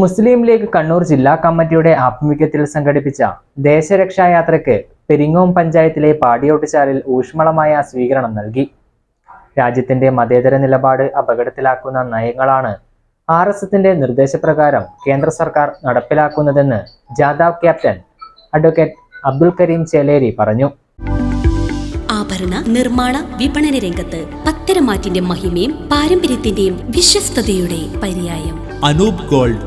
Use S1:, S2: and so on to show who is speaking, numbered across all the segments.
S1: മുസ്ലിം league Kannur ജില്ലാ കമ്മിറ്റിയുടെ ആഭിമുഖ്യത്തിൽ സംഘടിപ്പിച്ച ദേശരക്ഷായാത്രയ്ക്ക് പെരിങ്ങോം പഞ്ചായത്തിലെ പാടിയോട്ടുചാലിൽ ഊഷ്മളമായ സ്വീകരണം നൽകി. രാജ്യത്തിന്റെ മതേതര നിലപാട് അപകടത്തിലാക്കുന്ന നയങ്ങളാണ് ആർ എസ് എസിന്റെ നിർദ്ദേശപ്രകാരം കേന്ദ്ര സർക്കാർ നടപ്പിലാക്കുന്നതെന്ന് ജാദാവ് ക്യാപ്റ്റൻ അഡ്വക്കേറ്റ് അബ്ദുൽ കരീം ചേലേരി പറഞ്ഞു.
S2: ആഭരണ നിർമ്മാണ വിപണന രംഗത്ത് പത്തരമാറ്റിന്റെ മഹിമയും പാരമ്പര്യത്തിന്റെയും വിശ്വസ്തയുടെ പര്യായം.
S3: Anoop gold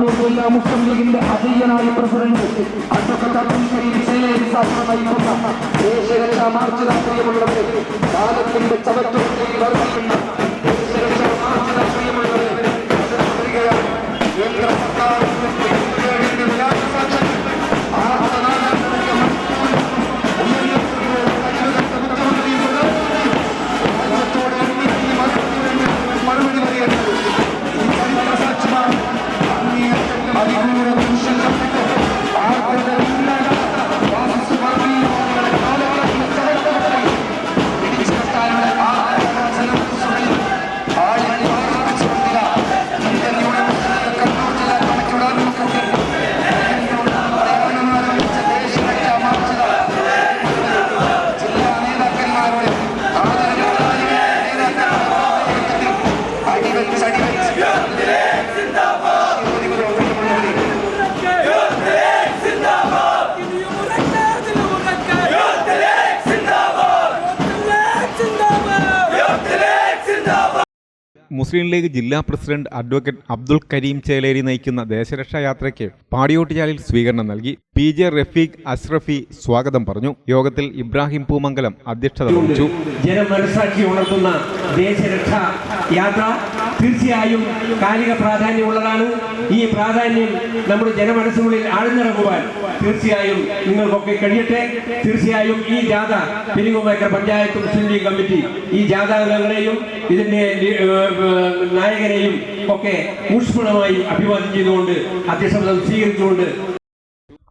S4: ജില്ലാ മുസ്ലിം ലീഗിന്റെ അജയ്യനായ പ്രസിഡന്റ് നയിക്കുന്ന ദേശരക്ഷാ മാർച്ച് രാഷ്ട്രീയമുള്ളവരെ കാലത്തിന്റെ ചവറ്റുകൊണ്ടിൽ വർദ്ധിക്കുന്ന Adiós. മുസ്ലിം
S5: ലീഗ് ജില്ലാ പ്രസിഡന്റ് അഡ്വക്കേറ്റ് അബ്ദുൽ കരീം ചേലേരി നയിക്കുന്ന ദേശരക്ഷാ യാത്രയ്ക്ക് പാടിയോട്ടിയാലിൽ സ്വീകരണം നൽകി പി ജെ റഫീഖ് അഷ്റഫി സ്വാഗതം പറഞ്ഞു. യോഗത്തിൽ ഇബ്രാഹിം പൂമംഗലം അധ്യക്ഷത വഹിച്ചു.
S6: ജനമനസാക്ഷി ഉണർത്തുന്ന ദേശരക്ഷാ യാത്ര തീർച്ചയായും കാലിക പ്രാധാന്യമുള്ളതാണ്. ഈ പ്രാധാന്യം നമ്മുടെ ജനമനസ്സുകളിൽ ആഴ്ന്നിറങ്ങുവാൻ തീർച്ചയായും നിങ്ങൾക്കൊക്കെ കഴിയട്ടെ. തീർച്ചയായും ഈ ജാഥ പെരിങ്ങുമേക്കർ പഞ്ചായത്ത് മുസ്ലിം ലീഗ് കമ്മിറ്റി ഈ ജാഥാംഗങ്ങളെയും ഏഹ് നായകനെയും ഒക്കെ ഊഷ്മളമായി അഭിവാദ്യം ചെയ്തുകൊണ്ട് അധ്യക്ഷത സ്വീകരിച്ചുകൊണ്ട്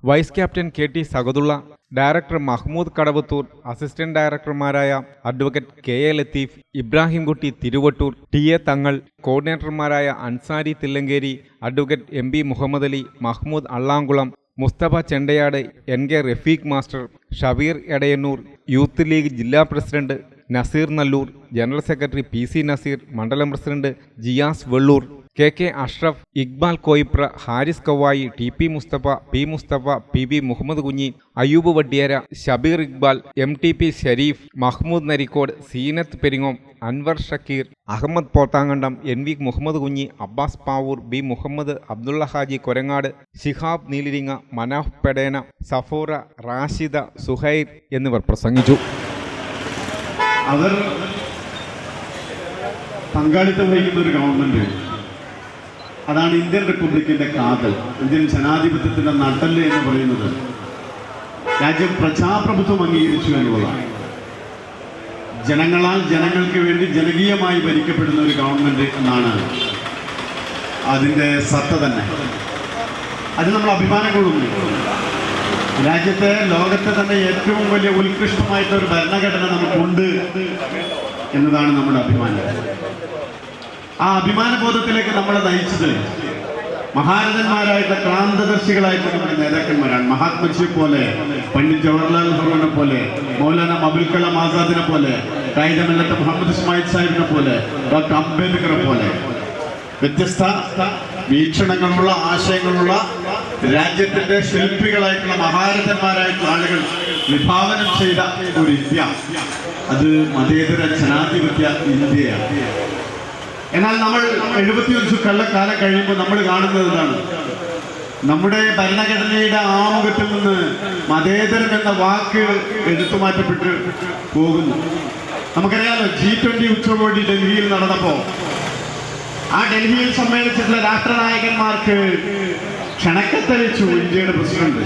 S5: vice captain K T Sagathulla director Mahmood Kadavathur assistant ഡയറക്ടർമാരായ advocate K A Latheef Ibrahimkutty Thiruvattoor T A Thangal കോർഡിനേറ്റർമാരായ Ansari Thillankeri advocate M B Muhammad Ali Mahmood Allamkulam Musthafa Chendayad N K Rafeeq master Shabeer Edayannur Youth League ജില്ലാ president Naseer Nallur general secretary P C Naseer മണ്ഡലം president Jiyas Vellur K K Ashraf Iqbal Koipra Haris Kavayi T P Musthafa P Musthafa P B Muhammad Kunhi Ayyub Vattiyera Shabeer Iqbal M T P Sharif Mahmood Narikkode Zeenath Peringome Anwar Shakir Ahmed Pothankandam N V Muhammad Kunhi Abbas Pavoor B Muhammad Abdulla Haji Korangad Shihab Neeliringa Manaf Pedena Safora Rashida Suhair എന്നിവർ പ്രസംഗിച്ചു.
S7: അവർ പങ്കാളിത്തം വഹിക്കുന്ന ഒരു government അതാണ് Indian റിപ്പബ്ലിക്കിന്റെ കാതൽ Indian ജനാധിപത്യത്തിന്റെ നട്ടൽ എന്ന് പറയുന്നത്. രാജ്യം പ്രജാപ്രഭുത്വം അംഗീകരിച്ചു എന്നുള്ളതാണ്. ജനങ്ങളാൽ ജനങ്ങൾക്ക് വേണ്ടി ജനകീയമായി ഭരിക്കപ്പെടുന്ന ഒരു ഗവൺമെന്റ് എന്നാണ് അതിന്റെ സത്ത തന്നെ. അത് നമ്മൾ അഭിമാനം കൊള്ളുന്നു രാജ്യത്തെ ലോകത്തെ തന്നെ ഏറ്റവും വലിയ ഉത്കൃഷ്ടമായിട്ടുള്ള ഒരു ഭരണഘടന നമുക്കുണ്ട് എന്നതാണ് നമ്മുടെ അഭിമാനം. ആ അഭിമാനബോധത്തിലേക്ക് നമ്മളെ നയിച്ചത് മഹാരഥന്മാരായിട്ടുള്ള ക്രാന്തദർശികളായിട്ടുള്ള നമ്മുടെ നേതാക്കന്മാരാണ്. മഹാത്മജിയെ പോലെ പണ്ഡിറ്റ് ജവഹർലാൽ നെഹ്റുവിനെ പോലെ മൗലാന അബുൽ കലാം ആസാദിനെ പോലെ കായികമല്ലത്തെ മുഹമ്മദ് ഇസ്മായിൽ സാഹിബിനെ പോലെ ഡോക്ടർ അംബേദ്കറെ പോലെ. വ്യത്യസ്ത വീക്ഷണങ്ങളുള്ള ആശയങ്ങളുള്ള രാജ്യത്തിന്റെ ശില്പികളായിട്ടുള്ള മഹാരഥന്മാരായിട്ടുള്ള ആളുകൾ വിഭാവനം ചെയ്ത ഒരു ഇന്ത്യ. അത് മതേതര ജനാധിപത്യ ഇന്ത്യയാണ്. എന്നാൽ നമ്മൾ എഴുപത്തിയഞ്ച് കള്ളക്കാലം കഴിയുമ്പോൾ നമ്മൾ കാണുന്നത് എന്താണ്? നമ്മുടെ ഭരണഘടനയുടെ ആമുഖത്തിൽ നിന്ന് മതേതരം എന്ന വാക്ക് എടുത്തു മാറ്റപ്പെട്ട് പോകുന്നു. നമുക്കറിയാമല്ലോ ജി ട്വന്റി ഉച്ചകോടി ഡൽഹിയിൽ നടന്നപ്പോ ആ ഡൽഹിയിൽ സമ്മേളിച്ചിട്ടുള്ള രാഷ്ട്രനായകന്മാർക്ക് ക്ഷണക്കത്തലിച്ചു ഇന്ത്യയുടെ പ്രസിഡന്റ്.